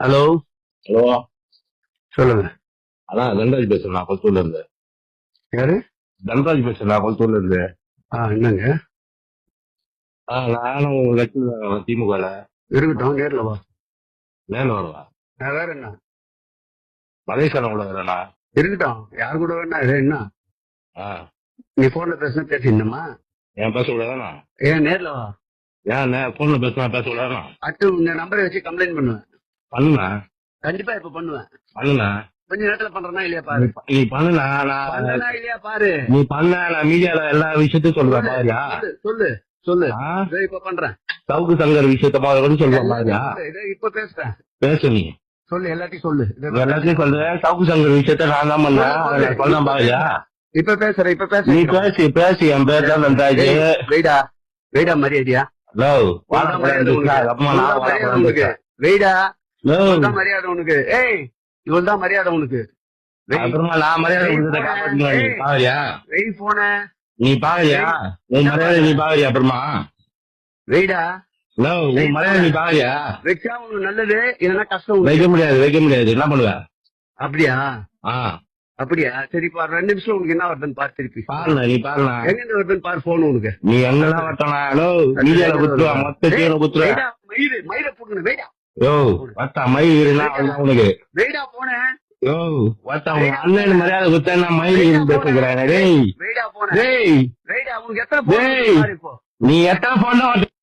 Hello? Hello? சொல்லுங்க. அதான் தன்ராஜ் பேசுறேன் நான் கொளத்தூர்ல இருந்து. யாரு? தன்ராஜ் பேசுறேன் நான் கொளத்தூர்ல இருந்து. ஆ என்னங்க? ஆ, நானும் உங்க கட்சியில திமுகல இருக்கட்டும் நேர்ல வா. நேரில் வருவா? நான் வேற என்ன? மகேஸ்வரன் கூட வரேண்ணா இருக்கட்டும் யார் கூட வேணா இது என்ன? ஆ. நீ போன்ல பேசினா பேசிடணுமா ஏன் பேச கூடாதாண்ணா ஏன் நேர்ல வா. ஏன் போன்ல பேசினா பேச கூடாதாண்ணா அடுத்து இந்த நம்பரை வச்சு கம்ப்ளைண்ட் பண்ணுவேன். பண்ணுண்ணா கண்டிப்பா இப்ப பண்ணுவேன். பண்ணுண்ணா கொஞ்ச நேரத்துல பண்றேனா இல்லையா பாரு? நீ நான் பண்ணனா இல்லையா பாரு? நீ பண்ண நான் மீடியால எல்லா விஷயத்தையும் சொல்லுவேன் பாருயா. சொல்லு, சொல்லு இப்ப பண்றேன். சவுக்கு சங்கர் விஷயத்த கூட சொல்லுவேன் பாருயா. இப்ப பேசுறேன். பேசு நீ. சொல்லு எல்லாத்தையும் சொல்லு. எல்லாத்தையும் சொல்றேன் சவுக்கு சங்கர் விஷயத்த நான் தான் பண்ணேன். சொன்னேன் பாருயா. இப்ப பேசுறேன் இப்ப நீ பேசுறேன் பேசி பேசி. என் பேர் தான் நன்றாஜ். வெயிடா. வெயிடா மரியாதையா? ஹலோ. அப்பமா நான் வெயிடா. இவ்வளவுதான் மரியாதை உனக்கு. ஏய் இவ்வளவுதான் மரியாதை உனக்கு. நான் மரியாதை பாக்குறியா வெய் போன. நீ பாக்குறியா உன் மரியாதை நீ பாக்குறியா அப்புறமா? வெயிடா உன் மரியாதை நீ பாக்குறியா வச்சா உனக்கு நல்லது இல்லைன்னா கஷ்டம். வைக்க முடியாது வைக்க முடியாது. என்ன பண்ணுவ? அப்படியா? ஆ. அப்படியா? சரி பாரு ரெண்டு நிமிஷம் உனக்கு என்ன வருதுன்னு பாரு திருப்பி. நீ பாருண்ணா. எங்க வருதுன்னு பாரு போன் உனக்கு? நீ எங்கெல்லாம் வரட்டா ஹலோ மீடியால குத்துருவா மொத்த குத்துருவா. மயிறு மயிரை வெயிடா யோ வட்டா மயிலுனா உனக்கு. வெயிடா போனேன் யோ அண்ணன் மரியாதை குத்தா மயில் பேசுகிறேன் டேய். நீ எத்தனை போன்